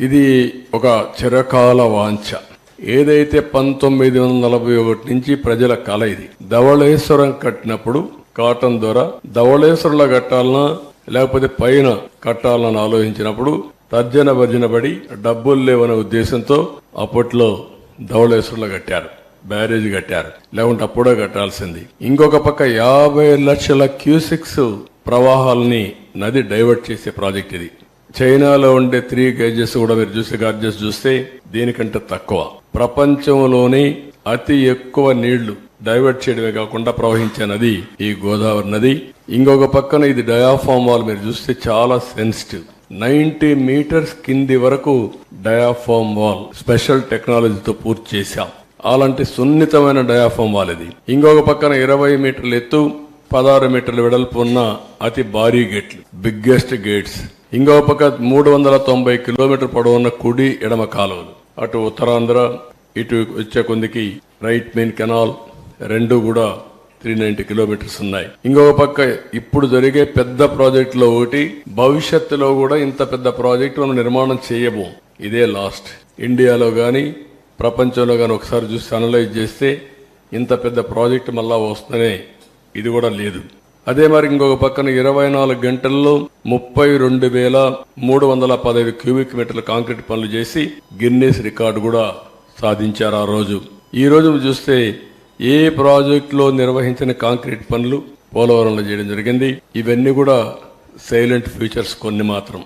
ఇది ఒక చిరకాల వాంఛ. ఏదైతే పంతొమ్మిది వందల నలభై ఒకటి నుంచి ప్రజల కళ ఇది. ధవళేశ్వరం కట్టినప్పుడు కాటన్ ద్వారా ధవళేశ్వరంలో కట్టాలన్నా లేకపోతే పైన కట్టాలని ఆలోచించినప్పుడు తర్జన భర్జన పడి డబ్బులు లేవనే ఉద్దేశంతో అప్పట్లో ధవళేశ్వరంలో కట్టారు బ్యారేజ్ కట్టారు లేకుంటే అప్పుడే కట్టాల్సింది. ఇంకొక పక్క యాభై లక్షల క్యూసిక్స్ ప్రవాహాలని నది డైవర్ట్ చేసే ప్రాజెక్ట్ ఇది. చైనాలో ఉండే త్రీ గేజెస్ కూడా మీరు చూస్తే గార్జెస్ చూస్తే దీనికంటే తక్కువ. ప్రపంచంలోని అతి ఎక్కువ నీళ్ళు డైవర్ట్ చేయడమే కాకుండా ప్రవహించే నది ఈ గోదావరి నది. ఇంకొక పక్కన ఇది డయాఫామ్ వాల్ మీరు చూస్తే చాలా సెన్సిటివ్. నైన్టీ మీటర్స్ కింది వరకు డయాఫామ్ వాల్ స్పెషల్ టెక్నాలజీతో పూర్తి చేశాం. అలాంటి సున్నితమైన డయాఫామ్ వాల్ ఇది. ఇంకొక పక్కన ఇరవై మీటర్ల ఎత్తు పదహారు మీటర్ల వెడల్పు ఉన్న అతి భారీ గేట్లు బిగ్గెస్ట్ గేట్స్. ఇంకో పక్క మూడు వందల తొంభై కిలోమీటర్ పొడవున్న కుడి ఎడమ కాలువలు. అటు ఉత్తరాంధ్ర ఇటు వచ్చే కొందికి రైట్ మెయిన్ కెనాల్ రెండు కూడా త్రీ నైన్టీ కిలోమీటర్స్ ఉన్నాయి. ఇంకొక పక్క ఇప్పుడు జరిగే పెద్ద ప్రాజెక్టులో ఒకటి భవిష్యత్తులో కూడా ఇంత పెద్ద ప్రాజెక్టు మనం నిర్మాణం చేయబో ఇదే లాస్ట్. ఇండియాలో కానీ ప్రపంచంలో కానీ ఒకసారి చూసి అనలైజ్ చేస్తే ఇంత పెద్ద ప్రాజెక్టు మళ్ళా వస్తుందనే ఇది కూడా లేదు. అదే మరి ఇంకొక పక్కన ఇరవై నాలుగు గంటల్లో ముప్పై రెండు వేల మూడు వందల పదహైదు క్యూబిక్ మీటర్ల కాంక్రీట్ పనులు చేసి గిన్నెస్ రికార్డు కూడా సాధించారు ఆ రోజు. ఈ రోజు చూస్తే ఏ ప్రాజెక్టులో నిర్వహించిన కాంక్రీట్ పనులు పోలవరంలో చేయడం జరిగింది. ఇవన్నీ కూడా సైలెంట్ ఫ్యూచర్స్ కొన్ని మాత్రం.